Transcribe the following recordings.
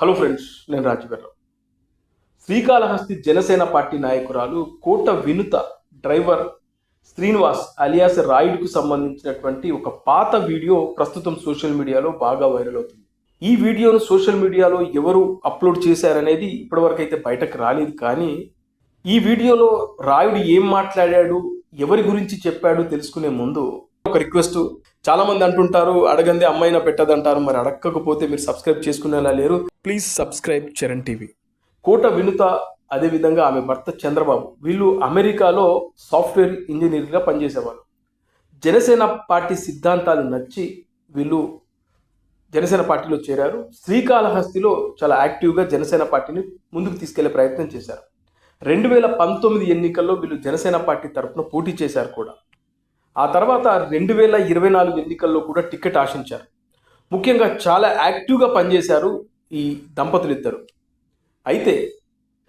Hello friends నేను రాజుగారు Srikalahasti Janasena party నాయకురాలు కోట వినుత డ్రైవర్ శ్రీనివాస్ అలియాస్ రాయుడుకు సంబంధించినటువంటి ఒక పాత వీడియో ప్రస్తుతం సోషల్ మీడియాలో బాగా వైరల్ అవుతుంది. ఈ వీడియోను సోషల్ మీడియాలో ఎవరు అప్లోడ్ చేశారనేది ఇప్పటివరకు అయితే బయటకు రాలేదు కానీ ఈ వీడియోలో రాయుడు ఏం మాట్లాడాడు ఎవరి గురించి చెప్పాడు తెలుసుకునే ముందు ఒక రిక్వెస్ట్ చాలామంది అంటుంటారు అడగంది అమ్మాయినా పెట్టదంటారు. మరి అడగకపోతే మీరు సబ్స్క్రైబ్ చేసుకునేలా లేరు. Please subscribe Charan TV. Kota Vinutha అదేవిధంగా ఆమె భర్త చంద్రబాబు. వీళ్ళు అమెరికాలో సాఫ్ట్వేర్ ఇంజనీర్గా పనిచేసేవారు. జనసేన పార్టీ సిద్ధాంతాలు నచ్చి వీళ్ళు జనసేన పార్టీలో చేరారు. శ్రీకాళహస్తిలో చాలా యాక్టివ్గా జనసేన పార్టీని ముందుకు తీసుకెళ్ళే ప్రయత్నం చేశారు. రెండు వేల పంతొమ్మిది ఎన్నికల్లో వీళ్ళు జనసేన పార్టీ తరఫున పోటీ చేశారు కూడా. ఆ తర్వాత రెండు వేల ఇరవై నాలుగు ఎన్నికల్లో కూడా టికెట్ ఆశించారు. ముఖ్యంగా చాలా యాక్టివ్గా పనిచేశారు ఈ దంపతులు ఇద్దరు. అయితే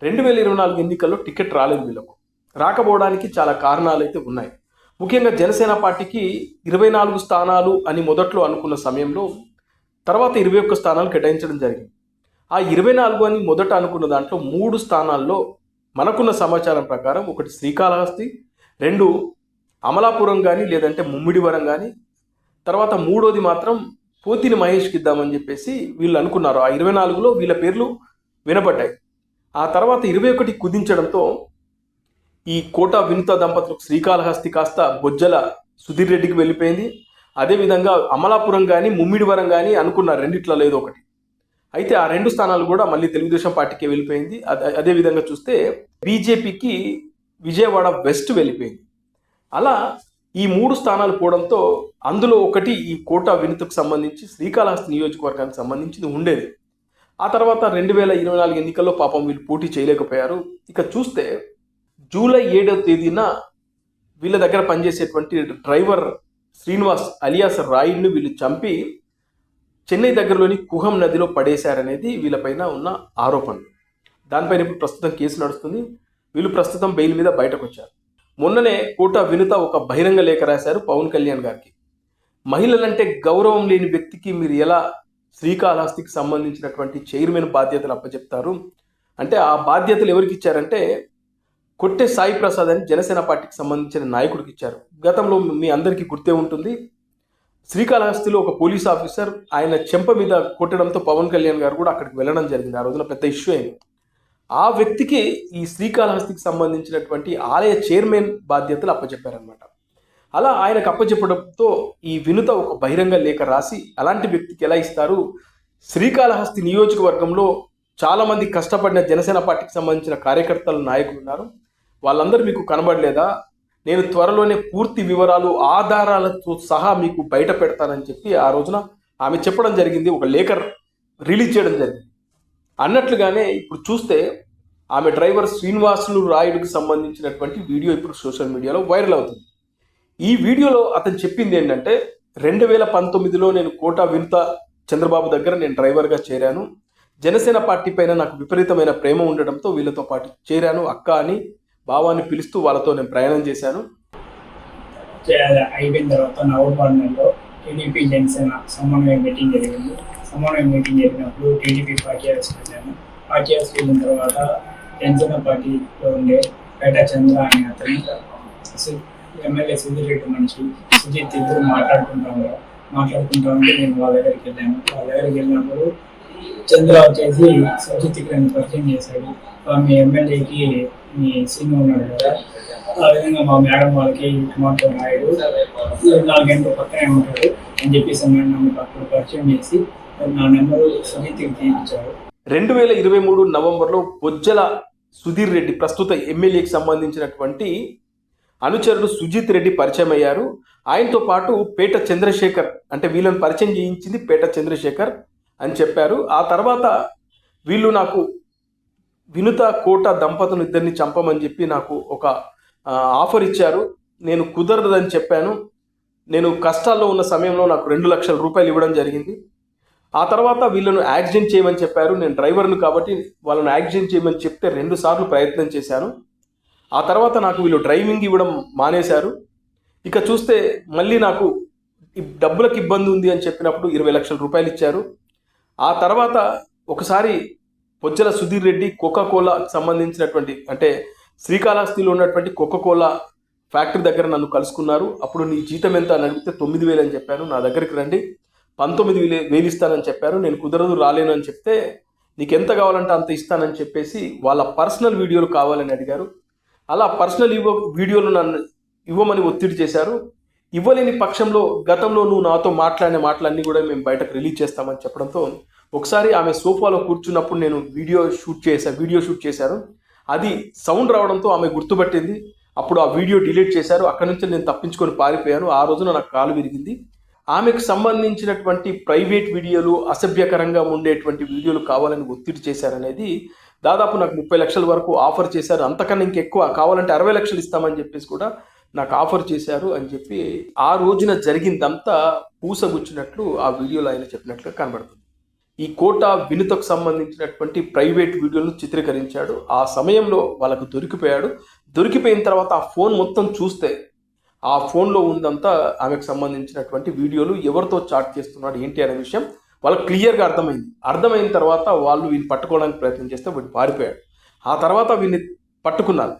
రెండు వేల ఇరవై నాలుగు ఎన్నికల్లో టికెట్ రాలేదు వీళ్ళకు. రాకపోవడానికి చాలా కారణాలు అయితే ఉన్నాయి. ముఖ్యంగా జనసేన పార్టీకి ఇరవై నాలుగు స్థానాలు అని మొదట్లో అనుకున్న సమయంలో తర్వాత ఇరవై ఒక్క స్థానాలు కేటాయించడం జరిగింది. ఆ ఇరవై నాలుగు అని మొదట అనుకున్న దాంట్లో మూడు స్థానాల్లో మనకున్న సమాచారం ప్రకారం ఒకటి శ్రీకాళహస్తి రెండు అమలాపురం కానీ లేదంటే ముమ్మిడివరం కానీ తర్వాత మూడోది మాత్రం పోతిని మహేష్కి ఇద్దామని చెప్పేసి వీళ్ళు అనుకున్నారు. ఆ ఇరవై నాలుగులో వీళ్ళ పేర్లు వినబడ్డాయి ఆ తర్వాత ఇరవై ఒకటి కుదించడంతో ఈ కోట వినుత దంపతులకు శ్రీకాళహస్తి కాస్త బొజ్జల సుధీర్ రెడ్డికి వెళ్ళిపోయింది. అదేవిధంగా అమలాపురం కానీ ముమ్మిడివరం కానీ అనుకున్నారు రెండిట్లో లేదు ఒకటి. అయితే ఆ రెండు స్థానాలు కూడా మళ్ళీ తెలుగుదేశం పార్టీకి వెళ్ళిపోయింది. అదే అదేవిధంగా చూస్తే బీజేపీకి విజయవాడ వెస్ట్ వెళ్ళిపోయింది. అలా ఈ మూడు స్థానాలు పోవడంతో అందులో ఒకటి ఈ కోట వినతకు సంబంధించి శ్రీకాళహస్తి నియోజకవర్గానికి సంబంధించింది ఉండేది. ఆ తర్వాత రెండు వేల ఇరవై నాలుగు ఎన్నికల్లో పాపం వీళ్ళు పోటీ చేయలేకపోయారు. ఇక చూస్తే జూలై ఏడవ తేదీన వీళ్ళ దగ్గర పనిచేసేటువంటి డ్రైవర్ శ్రీనివాస్ అలియాస్ రాయుడిని వీళ్ళు చంపి చెన్నై దగ్గరలోని కుహం నదిలో పడేశారనేది వీళ్ళపైన ఉన్న ఆరోపణలు. దానిపైన ఇప్పుడు ప్రస్తుతం కేసు నడుస్తుంది. వీళ్ళు ప్రస్తుతం బెయిల్ మీద బయటకు వచ్చారు మొన్ననే కోట వినుత ఒక బహిరంగ లేఖ రాశారు పవన్ కళ్యాణ్ గారికి. మహిళలంటే గౌరవం లేని వ్యక్తికి మీరు ఎలా శ్రీకాళహస్తికి సంబంధించినటువంటి చైర్మన్ బాధ్యతలు అప్పచెప్తారు? అంటే ఆ బాధ్యతలు ఎవరికి ఇచ్చారంటే కొట్టే సాయి ప్రసాద్ అని జనసేన పార్టీకి సంబంధించిన నాయకుడికి ఇచ్చారు. గతంలో మీ అందరికీ గుర్తే ఉంటుంది. శ్రీకాళహస్తిలో ఒక పోలీస్ ఆఫీసర్ ఆయన చెంప మీద కొట్టడంతో పవన్ కళ్యాణ్ గారు కూడా అక్కడికి వెళ్ళడం జరిగింది. ఆ రోజున పెద్ద ఇష్యూ అయింది. ఆ వ్యక్తికి ఈ శ్రీకాళహస్తికి సంబంధించినటువంటి ఆలయ చైర్మన్ బాధ్యతలు అప్పచెప్పారనమాట అలా ఆయనకు అప్పచెప్పడంతో ఈ వినుత ఒక బహిరంగ లేఖ రాసి అలాంటి వ్యక్తికి ఎలా ఇస్తారు? శ్రీకాళహస్తి నియోజకవర్గంలో చాలామంది కష్టపడిన జనసేన పార్టీకి సంబంధించిన కార్యకర్తలు నాయకులు ఉన్నారు. వాళ్ళందరూ మీకు కనబడలేదా? నేను త్వరలోనే పూర్తి వివరాలు ఆధారాలతో సహా మీకు బయట పెడతానని చెప్పి ఆ రోజున ఆమె చెప్పడం జరిగింది. ఒక లేఖ రిలీజ్ చేయడం జరిగింది. అన్నట్లుగానే ఇప్పుడు చూస్తే ఆమె డ్రైవర్ శ్రీనివాసులు రాయుడికి సంబంధించినటువంటి వీడియో ఇప్పుడు సోషల్ మీడియాలో వైరల్ అవుతుంది. ఈ వీడియోలో అతను చెప్పింది ఏంటంటే రెండు వేల పంతొమ్మిదిలో నేను కోటా వినుత చంద్రబాబు దగ్గర నేను డ్రైవర్గా చేరాను. జనసేన పార్టీ పైన నాకు విపరీతమైన ప్రేమ ఉండడంతో వీళ్ళతో పాటు చేరాను. అక్క అని బావాన్ని పిలుస్తూ వాళ్ళతో నేను ప్రయాణం చేశాను. అయిపోయిన తర్వాత నవంబర్ నెలలో టీడీపీ జనసేన సమన్వయ మీటింగ్ జరిగింది. సమన్వయ మీటింగ్ జరిగినప్పుడు టీడీపీ పార్టీ హౌస్ వెళ్ళాను పార్టీ హౌస్ వెళ్ళిన తర్వాత జనసేన పార్టీలో ఉండే పేట చంద్ర అనే అతను ఎమ్మెల్యే సుధీర్ రెడ్డి మనిషి. సుజిత్ ఇద్దరు మాట్లాడుకుంటాము మాట్లాడుకుంటా ఉంటే నేను వాళ్ళ దగ్గరికి వెళ్ళాను. వాళ్ళ దగ్గరికి వెళ్ళినప్పుడు చంద్ర వచ్చేసి సుజిత్ నన్ను పరిచయం చేశాడు. మీ ఎమ్మెల్యేకి మీ సీన్ ఉన్నాడు కదా ఆ విధంగా మా మేడం వాళ్ళకి మాతో నాయుడు నాలుగు గంటల పక్కనే ఉంటాడు అని చెప్పేసి అన్నాడు నన్ను అప్పుడు పరిచయం చేసి నా నెంబరు సమితికి తీయించారు రెండు వేల ఇరవై మూడు నవంబర్లో బొజ్జల సుధీర్ రెడ్డి ప్రస్తుత ఎమ్మెల్యేకి సంబంధించినటువంటి అనుచరుడు సుజిత్ రెడ్డి పరిచయం అయ్యారు. ఆయనతో పాటు పేట చంద్రశేఖర్ అంటే వీళ్ళని పరిచయం చేయించింది పేట చంద్రశేఖర్ అని చెప్పారు. ఆ తర్వాత వీళ్ళు నాకు వినుత కోట దంపతులు ఇద్దరిని చంపమని చెప్పి నాకు ఒక ఆఫర్ ఇచ్చారు. నేను కుదరదని చెప్పాను. నేను కష్టాల్లో ఉన్న సమయంలో నాకు రెండు లక్షల రూపాయలు ఇవ్వడం జరిగింది. ఆ తర్వాత వీళ్ళను యాక్సిడెంట్ చేయమని చెప్పారు. నేను డ్రైవర్ను కాబట్టి వాళ్ళను యాక్సిడెంట్ చేయమని చెప్తే రెండు సార్లు ప్రయత్నం చేశాను. ఆ తర్వాత నాకు వీళ్ళు డ్రైవింగ్ ఇవ్వడం మానేశారు. ఇక చూస్తే మళ్ళీ నాకు డబ్బులకు ఇబ్బంది ఉంది అని చెప్పినప్పుడు ఇరవై లక్షల రూపాయలు ఇచ్చారు. ఆ తర్వాత ఒకసారి పొజ్జల సుధీర్ రెడ్డి కోకా సంబంధించినటువంటి అంటే శ్రీకాళహస్తిలో ఉన్నటువంటి కోకా కోలా ఫ్యాక్టరీ దగ్గర నన్ను కలుసుకున్నారు. అప్పుడు నీ జీతం ఎంత అని అడిగితే తొమ్మిది వేలు అని చెప్పాను నా దగ్గరికి రండి. పంతొమ్మిది వేలు ఇస్తానని చెప్పారు. నేను కుదరదు రాలేను అని చెప్తే నీకు ఎంత కావాలంటే అంత ఇస్తానని చెప్పేసి వాళ్ళ పర్సనల్ వీడియోలు కావాలని అడిగారు. అలా పర్సనల్ ఇవ్వ వీడియోలు నన్ను ఇవ్వమని ఒత్తిడి చేశారు. ఇవ్వలేని పక్షంలో గతంలో నువ్వు నాతో మాట్లాడిన మాటలన్నీ కూడా మేము బయటకు రిలీజ్ చేస్తామని చెప్పడంతో ఒకసారి ఆమె సోఫాలో కూర్చున్నప్పుడు నేను వీడియో షూట్ చేశా వీడియో షూట్ చేశారు. అది సౌండ్ రావడంతో ఆమె గుర్తుపట్టింది. అప్పుడు ఆ వీడియో డిలీట్ చేశారు. అక్కడి నుంచి నేను తప్పించుకొని పారిపోయాను. ఆ రోజున నాకు కాలు విరిగింది. ఆమెకు సంబంధించినటువంటి ప్రైవేట్ వీడియోలు అసభ్యకరంగా ఉండేటువంటి వీడియోలు కావాలని ఒత్తిడి చేశారనేది దాదాపు నాకు ముప్పై లక్షల వరకు ఆఫర్ చేశారు. అంతకన్నా ఇంకెక్కువ కావాలంటే అరవై లక్షలు ఇస్తామని చెప్పేసి కూడా నాకు ఆఫర్ చేశారు అని చెప్పి ఆ రోజున జరిగిందంతా పూసగుచ్చినట్లు ఆ వీడియోలో ఆయన చెప్పినట్లుగా కనబడుతుంది. ఈ కోట వినుతకు సంబంధించినటువంటి ప్రైవేట్ వీడియోలను చిత్రీకరించాడు. ఆ సమయంలో వాళ్ళకు దొరికిపోయాడు. దొరికిపోయిన తర్వాత ఆ ఫోన్ మొత్తం చూస్తే ఆ ఫోన్లో ఉందంతా ఆమెకు సంబంధించినటువంటి వీడియోలు ఎవరితో చాట్ చేస్తున్నాడు ఏంటి అనే విషయం వాళ్ళకి క్లియర్గా అర్థమైంది. అర్థమైన తర్వాత వాళ్ళు వీళ్ళు పట్టుకోవడానికి ప్రయత్నం చేస్తే వీడు పారిపోయాడు. ఆ తర్వాత వీళ్ళని పట్టుకున్నారు.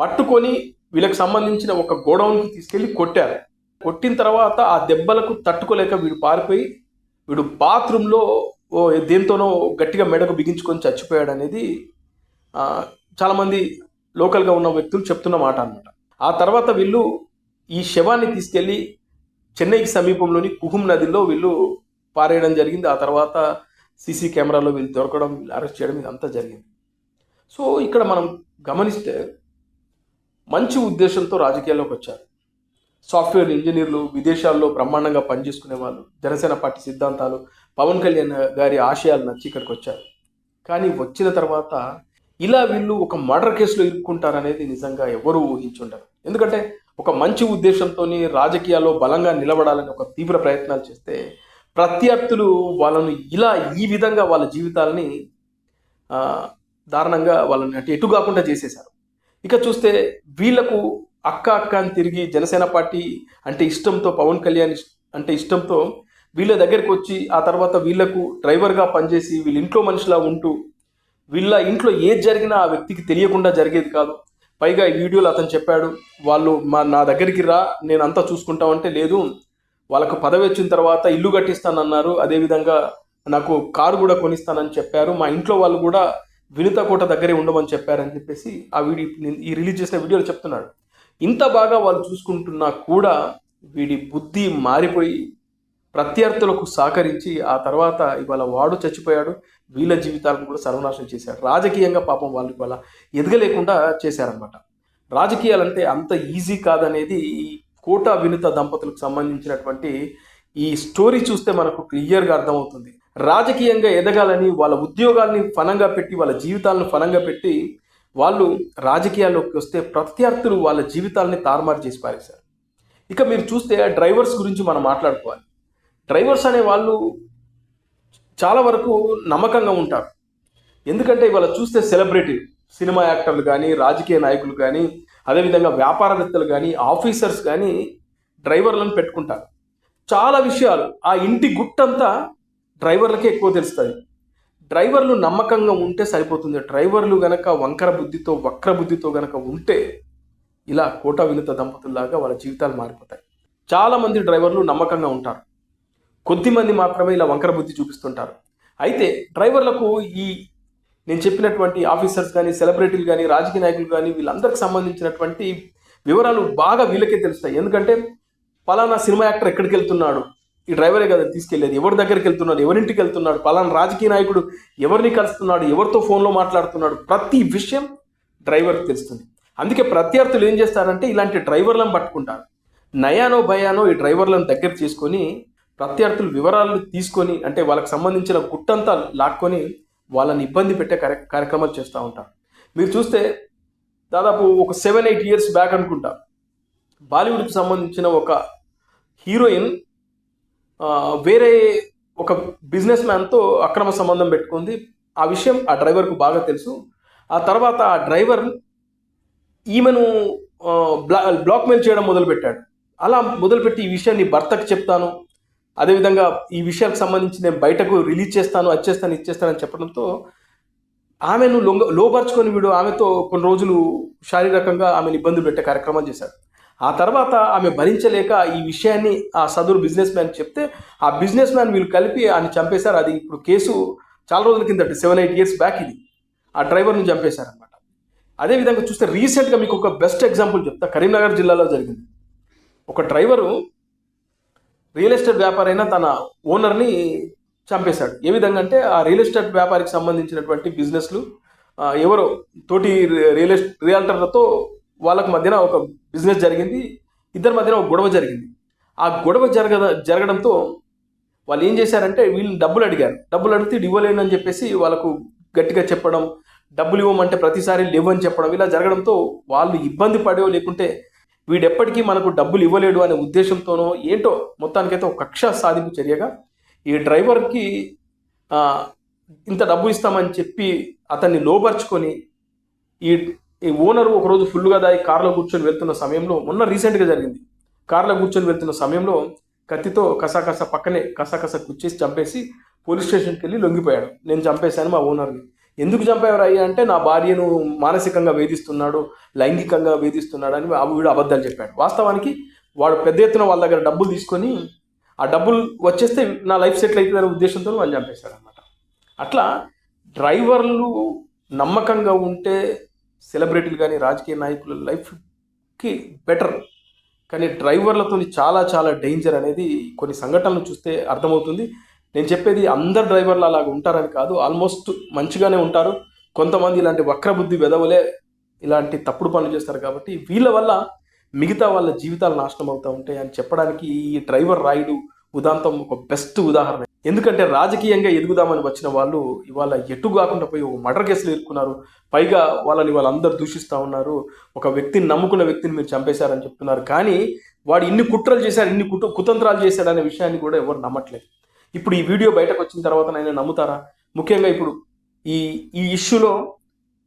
పట్టుకొని వీళ్ళకి సంబంధించిన ఒక గోడౌన్కి తీసుకెళ్ళి కొట్టారు. కొట్టిన తర్వాత ఆ దెబ్బలకు తట్టుకోలేక వీడు పారిపోయి వీడు బాత్రూంలో ఓ దేంతోనో గట్టిగా మెడకు బిగించుకొని చచ్చిపోయాడు అనేది చాలామంది లోకల్గా ఉన్న వ్యక్తులు చెప్తున్న మాట అనమాట ఆ తర్వాత వీళ్ళు ఈ శవాన్ని తీసుకెళ్ళి చెన్నైకి సమీపంలోని కుహుం నదిలో వీళ్ళు పారేయడం జరిగింది. ఆ తర్వాత సీసీ కెమెరాలో వీళ్ళు దొరకడం వీళ్ళు అరెస్ట్ చేయడం ఇదంతా జరిగింది. సో ఇక్కడ మనం గమనిస్తే మంచి ఉద్దేశంతో రాజకీయాల్లోకి వచ్చారు. సాఫ్ట్వేర్ ఇంజనీర్లు విదేశాల్లో బ్రహ్మాండంగా పనిచేసుకునే వాళ్ళు జనసేన పార్టీ సిద్ధాంతాలు పవన్ కళ్యాణ్ గారి ఆశయాలు నచ్చి ఇక్కడికి వచ్చారు. కానీ వచ్చిన తర్వాత ఇలా వీళ్ళు ఒక మర్డర్ కేసులో ఇరుక్కుంటారనేది నిజంగా ఎవరూ ఊహించుండరు. ఎందుకంటే ఒక మంచి ఉద్దేశంతో రాజకీయాల్లో బలంగా నిలబడాలని ఒక తీవ్ర ప్రయత్నాలు చేస్తే ప్రత్యర్థులు వాళ్ళను ఇలా ఈ విధంగా వాళ్ళ జీవితాలని దారుణంగా వాళ్ళని అంటే ఎటు కాకుండా చేసేశారు. ఇక చూస్తే వీళ్ళకు అక్క అక్క అని తిరిగి జనసేన పార్టీ అంటే ఇష్టంతో పవన్ కళ్యాణ్ అంటే ఇష్టంతో వీళ్ళ దగ్గరికి వచ్చి ఆ తర్వాత వీళ్ళకు డ్రైవర్గా పనిచేసి వీళ్ళ ఇంట్లో మనిషిలా ఉంటూ వీళ్ళ ఇంట్లో ఏది జరిగినా ఆ వ్యక్తికి తెలియకుండా జరిగేది కాదు. పైగా ఈ వీడియోలో అతను చెప్పాడు వాళ్ళు మా నా దగ్గరికి రా నేను అంతా చూసుకుంటామంటే లేదు. వాళ్ళకు పదవి వచ్చిన తర్వాత ఇల్లు కట్టిస్తానన్నారు. అదేవిధంగా నాకు కారు కూడా కొనిస్తానని చెప్పారు. మా ఇంట్లో వాళ్ళు కూడా వినుత కోట దగ్గరే ఉండమని చెప్పారని చెప్పేసి ఆ వీడియో నేను ఈ రిలీజ్ చేసిన వీడియోలో చెప్తున్నాడు. ఇంత బాగా వాళ్ళు చూసుకుంటున్నా కూడా వీడి బుద్ధి మారిపోయి ప్రత్యర్థులకు సహకరించి ఆ తర్వాత ఇవాళ వాడు చచ్చిపోయాడు. వీళ్ళ జీవితాలను కూడా సర్వనాశనం చేశారు. రాజకీయంగా పాపం వాళ్ళు వాళ్ళ ఎదగలేకుండా చేశారనమాట రాజకీయాలంటే అంత ఈజీ కాదనేది ఈ కోట వినుత దంపతులకు సంబంధించినటువంటి ఈ స్టోరీ చూస్తే మనకు క్లియర్గా అర్థమవుతుంది. రాజకీయంగా ఎదగాలని వాళ్ళ ఉద్యోగాల్ని ఫలంగా పెట్టి వాళ్ళ జీవితాలను ఫలంగా పెట్టి వాళ్ళు రాజకీయాల్లోకి వస్తే ప్రత్యర్థులు వాళ్ళ జీవితాలని తారుమారు చేసి పారేశారు. ఇక మీరు చూస్తే డ్రైవర్స్ గురించి మనం మాట్లాడుకోవాలి. డ్రైవర్స్ అనే వాళ్ళు చాలా వరకు నమ్మకంగా ఉంటారు. ఎందుకంటే ఇవాళ చూస్తే సెలబ్రిటీ సినిమా యాక్టర్లు కానీ రాజకీయ నాయకులు కానీ అదేవిధంగా వ్యాపారవేత్తలు కానీ ఆఫీసర్స్ కానీ డ్రైవర్లను పెట్టుకుంటారు. చాలా విషయాలు ఆ ఇంటి గుట్టంతా డ్రైవర్లకే ఎక్కువ తెలుస్తుంది డ్రైవర్లు నమ్మకంగా ఉంటే సరిపోతుంది. డ్రైవర్లు గనక వంకర బుద్ధితో వక్ర బుద్ధితో గనక ఉంటే ఇలా కోట వినుత దంపతుల్లాగా వాళ్ళ జీవితాలు మారిపోతాయి. చాలా మంది డ్రైవర్లు నమ్మకంగా ఉంటారు. కొద్ది మంది మాత్రమే ఇలా వంకర బుద్ధి చూపిస్తుంటారు. అయితే డ్రైవర్లకు ఈ నేను చెప్పినటువంటి ఆఫీసర్స్ కానీ సెలబ్రిటీలు కానీ రాజకీయ నాయకులు కానీ వీళ్ళందరికి సంబంధించినటువంటి వివరాలు బాగా వీళ్ళకే తెలుస్తాయి. ఎందుకంటే పలానా సినిమా యాక్టర్ ఎక్కడికి వెళ్తున్నాడు? ఈ డ్రైవరే కదా తీసుకెళ్ళేది. ఎవరి దగ్గరికి వెళ్తున్నాడు? ఎవరింటికి వెళ్తున్నాడు? పలానా రాజకీయ నాయకుడు ఎవరిని కలుస్తున్నాడు? ఎవరితో ఫోన్లో మాట్లాడుతున్నాడు? ప్రతి విషయం డ్రైవర్కి తెలుస్తుంది. అందుకే ప్రత్యర్థులు ఏం చేస్తారంటే ఇలాంటి డ్రైవర్లను పట్టుకుంటారు. నయానో భయానో ఈ డ్రైవర్లను దగ్గర చేసుకొని ప్రత్యర్థులు వివరాలు తీసుకొని అంటే వాళ్ళకి సంబంధించిన గుట్టంతా లాక్కొని వాళ్ళని ఇబ్బంది పెట్టే కార్య కార్యక్రమాలు చేస్తూ ఉంటారు. మీరు చూస్తే దాదాపు ఒక సెవెన్ ఎయిట్ ఇయర్స్ బ్యాక్ అనుకుంటా బాలీవుడ్కి సంబంధించిన ఒక హీరోయిన్ వేరే ఒక బిజినెస్ మ్యాన్తో అక్రమ సంబంధం పెట్టుకుంది. ఆ విషయం ఆ డ్రైవర్కు బాగా తెలుసు. ఆ తర్వాత ఆ డ్రైవర్ ఈమెను బ్లా బ్లాక్మెయిల్ చేయడం మొదలుపెట్టాడు. అలా మొదలుపెట్టి ఈ విషయాన్ని భర్తకు చెప్తాను. అదేవిధంగా ఈ విషయాలకు సంబంధించి నేను బయటకు రిలీజ్ చేస్తాను అది చేస్తాను ఇది చేస్తానని చెప్పడంతో ఆమెను లొంగ లోపరుచుకొని వీడు ఆమెతో కొన్ని రోజులు శారీరకంగా ఆమెను ఇబ్బందులు పెట్టే కార్యక్రమాలు చేశాడు. ఆ తర్వాత ఆమె భరించలేక ఈ విషయాన్ని ఆ సదరు బిజినెస్ మ్యాన్ చెప్తే ఆ బిజినెస్ మ్యాన్ వీళ్ళు కలిపి ఆయన చంపేశారు. అది ఇప్పుడు కేసు చాలా రోజుల కిందట సెవెన్ ఎయిట్ ఇయర్స్ బ్యాక్ ఇది. ఆ డ్రైవర్ని చంపేశారనమాట అదేవిధంగా చూస్తే రీసెంట్గా మీకు ఒక బెస్ట్ ఎగ్జాంపుల్ చెప్తా. కరీంనగర్ జిల్లాలో జరిగింది. ఒక డ్రైవరు రియల్ ఎస్టేట్ వ్యాపారి తన ఓనర్ని చంపేశాడు. ఏ విధంగా అంటే ఆ రియల్ ఎస్టేట్ వ్యాపారికి సంబంధించినటువంటి బిజినెస్లు ఎవరో తోటి రియల్ ఎస్టేట్ రియాల్టర్లతో వాళ్ళకు మధ్యన ఒక బిజినెస్ జరిగింది ఇద్దరి మధ్యన ఒక గొడవ జరిగింది. ఆ గొడవ జరగ జరగడంతో వాళ్ళు ఏం చేశారంటే వీళ్ళని డబ్బులు అడిగారు. డబ్బులు అడిగితే ఇవ్వలేను అని చెప్పేసి వాళ్ళకు గట్టిగా చెప్పడం డబ్బులు ఇవ్వమంటే ప్రతిసారి లేవని చెప్పడం ఇలా జరగడంతో వాళ్ళు ఇబ్బంది పడేవో లేకుంటే వీడెప్పటికీ మనకు డబ్బులు ఇవ్వలేడు అనే ఉద్దేశంతోనో ఏంటో మొత్తానికైతే ఒక కక్ష సాధింపు చర్యగా ఈ డ్రైవర్కి ఇంత డబ్బు ఇస్తామని చెప్పి అతన్ని లోపరుచుకొని ఈ ఈ ఓనరు ఒకరోజు ఫుల్గా దాయి కారులో కూర్చొని వెళ్తున్న సమయంలో మొన్న రీసెంట్గా జరిగింది. కారులో కూర్చొని వెళ్తున్న సమయంలో కత్తితో కసాకస పక్కనే కసాకస కుచ్చేసి చంపేసి పోలీస్ స్టేషన్కి వెళ్ళి లొంగిపోయాడు. నేను చంపేశాను మా ఓనర్ని. ఎందుకు చంపేవారు అయ్యా అంటే నా భార్యను మానసికంగా వేధిస్తున్నాడు లైంగికంగా వేధిస్తున్నాడు అని వీడు అబద్ధాలు చెప్పాడు. వాస్తవానికి వాడు పెద్ద ఎత్తున వాళ్ళ దగ్గర డబ్బులు తీసుకొని ఆ డబ్బులు వచ్చేస్తే నా లైఫ్ సెటిల్ అవుతుంది అనే ఉద్దేశంతో వాళ్ళు చంపేశాడు అనమాట అట్లా డ్రైవర్లు నమ్మకంగా ఉంటే సెలబ్రిటీలు కానీ రాజకీయ నాయకుల లైఫ్కి బెటర్. కానీ డ్రైవర్లతో చాలా చాలా డేంజర్ అనేది కొన్ని సంఘటనలు చూస్తే అర్థమవుతుంది. నేను చెప్పేది అందరు డ్రైవర్లు అలాగ ఉంటారని కాదు ఆల్మోస్ట్ మంచిగానే ఉంటారు. కొంతమంది ఇలాంటి వక్రబుద్ధి వెదవలే ఇలాంటి తప్పుడు పనులు చేస్తారు కాబట్టి వీళ్ళ వల్ల మిగతా వాళ్ళ జీవితాలు నాశనం అవుతూ ఉంటాయి అని చెప్పడానికి ఈ డ్రైవర్ రాయుడు ఉదాంతం ఒక బెస్ట్ ఉదాహరణ. ఎందుకంటే రాజకీయంగా ఎదుగుదామని వచ్చిన వాళ్ళు ఇవాళ ఎటు కాకుండా పోయి ఒక మర్డర్ కేసులు ఎదుర్కొన్నారు పైగా వాళ్ళని వాళ్ళందరూ దూషిస్తూ ఉన్నారు. ఒక వ్యక్తిని నమ్ముకున్న వ్యక్తిని మీరు చంపేశారని చెప్తున్నారు. కానీ వాడు ఇన్ని కుట్రలు చేశాడు ఇన్ని కుట కుతంత్రాలు చేశాడనే విషయాన్ని కూడా ఎవరు నమ్మట్లేదు. ఇప్పుడు ఈ వీడియో బయటకు వచ్చిన తర్వాత ఆయన నమ్ముతారా? ముఖ్యంగా ఇప్పుడు ఈ ఈ ఇష్యూలో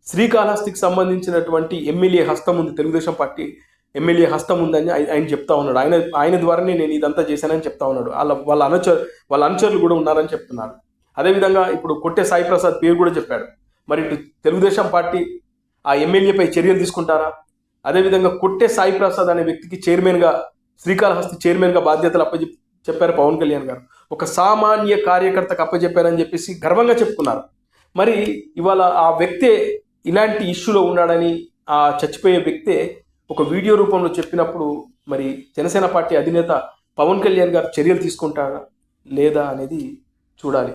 శ్రీకాళహస్తికి సంబంధించినటువంటి ఎమ్మెల్యే హస్తం ఉంది తెలుగుదేశం పార్టీ ఎమ్మెల్యే హస్తం ఉందని ఆయన చెప్తా ఉన్నాడు. ఆయన ఆయన ద్వారానే నేను ఇదంతా చేశానని చెప్తా ఉన్నాడు. వాళ్ళ వాళ్ళ అనుచరు వాళ్ళ అనుచరులు కూడా ఉన్నారని చెప్తున్నారు. అదేవిధంగా ఇప్పుడు కొట్టే సాయి ప్రసాద్ పేరు కూడా చెప్పాడు. మరి ఇటు తెలుగుదేశం పార్టీ ఆ ఎమ్మెల్యేపై చర్యలు తీసుకుంటారా? అదేవిధంగా కొట్టే సాయి ప్రసాద్ అనే వ్యక్తికి చైర్మన్గా శ్రీకాళహస్తి చైర్మన్గా బాధ్యతలు అప్పచెప్ చెప్పారు పవన్ కళ్యాణ్ గారు. ఒక సామాన్య కార్యకర్తకు అప్పచెప్పారని చెప్పేసి గర్వంగా చెప్పుకున్నారు. మరి ఇవాళ ఆ వ్యక్తే ఇలాంటి ఇష్యూలో ఉన్నాడని ఆ చచ్చిపోయే వ్యక్తే ఒక వీడియో రూపంలో చెప్పినప్పుడు మరి జనసేన పార్టీ అధినేత పవన్ కళ్యాణ్ గారు చర్యలు తీసుకుంటారా లేదా అనేది చూడాలి.